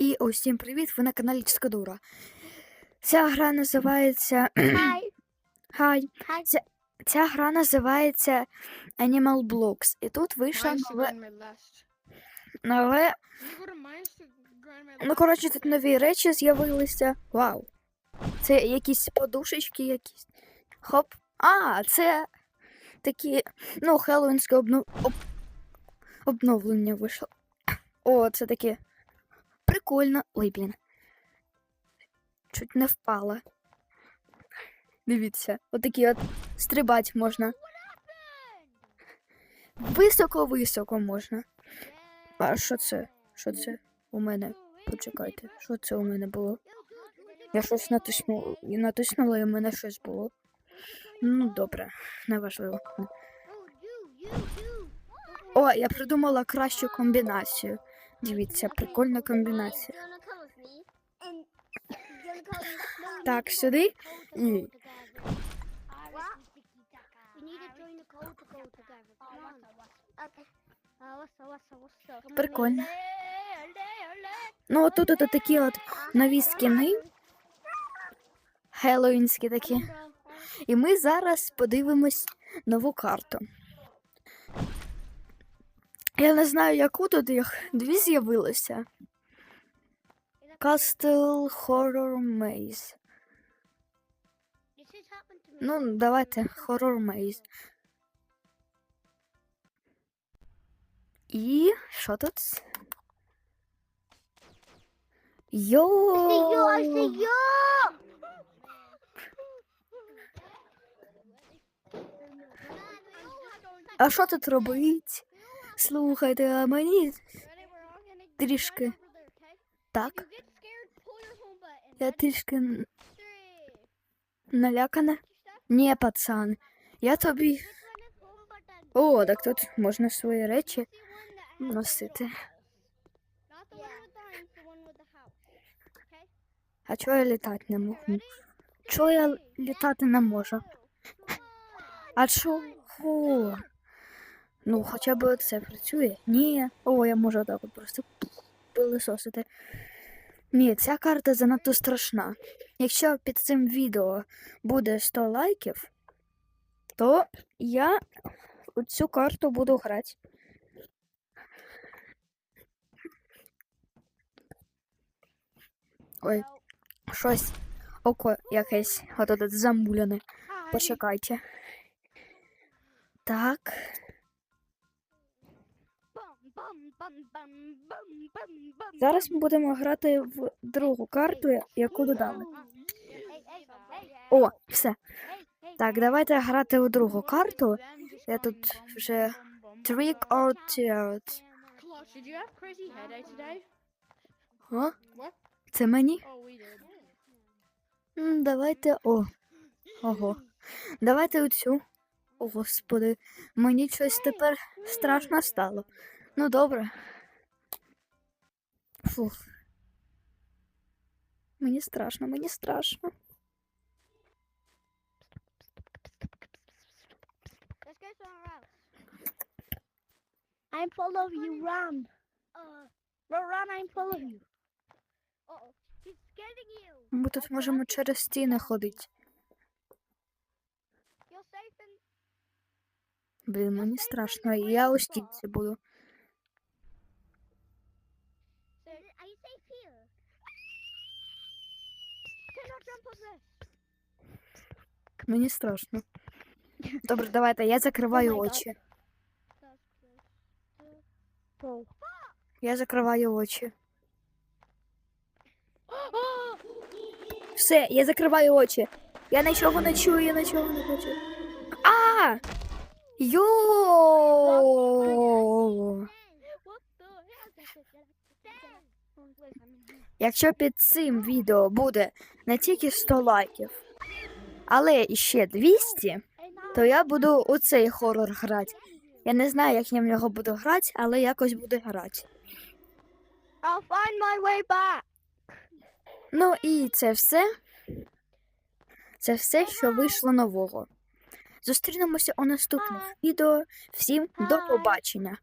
І усім привіт! Ви на каналі Чискадура. Ця гра називається. Хай. Хай. Ця, ця гра називається Animal Blocks. І тут вийшла нове. Нове. Ну, коротше, тут нові речі з'явилися. Вау! Це якісь подушечки якісь. Хоп. А, це такі, ну, хеллоуінське обнов... об... обновлення вийшло. О, це таке. Прикольно. Ой, блін. Чуть не впала. Дивіться, отакі от стрибати можна. Високо-високо можна. А що це? Що це у мене? Почекайте, що це у мене було? Я щось натиснула, натиснула, і в мене щось було. Ну, добре, неважливо. О, я придумала кращу комбінацію. Дивіться, прикольна комбінація. Так, сюди і. Прикольно. Ну, отут от такі от нові скіни. Хеллоуінські такі. І ми зараз подивимось нову карту. Я не знаю, яку тут їх дві з'явилося. Castle Horror Maze. Ну, давайте Horror Maze. І що тут? Йо! А що тут робить? Слухайте, а мені трішки. Так, я трішки налякана. Ні, пацан, я тобі. О, так тут можна свої речі носити. А чого я літати не можу? Чого я літати не можу? А чого? Ну, хоча б це працює. Ні. О, я можу так от просто пилисосити. Ні, ця карта занадто страшна. Якщо під цим відео буде 100 лайків, то я цю карту буду грати. Ой, щось око якесь от от замуляне. Почекайте. Так. Зараз ми будемо грати в другу карту, яку додали. О, все. Так, давайте грати у другу карту. Я тут вже Trick or Treat. О, це мені? Oh, Давайте. О. Ого. Давайте оцю. О, господи, мені щось тепер страшно стало. Ну, добре. Фух. Мені страшно, мені страшно. I'm full of you, run. Run, run, I'm full of you. Uh-oh, he's you. Ми тут можемо через стіни ходити. You're safe and Блін, мені страшно. Я у стінці буду. Мені страшно. Добре, давайте, я закриваю Oh очі. Я закриваю очі. Все, я закриваю очі. Я нічого не чую, я нічого не хочу. А! Йо! Якщо під цим відео буде не тільки 100 лайків, але іще 200, то я буду у цей хорор грати. Я не знаю, як я в нього буду грати, але якось буду грати. I'll find my way back. Ну і це все. Це все, що вийшло нового. Зустрінемося у наступних відео. Всім до Бай. побачення.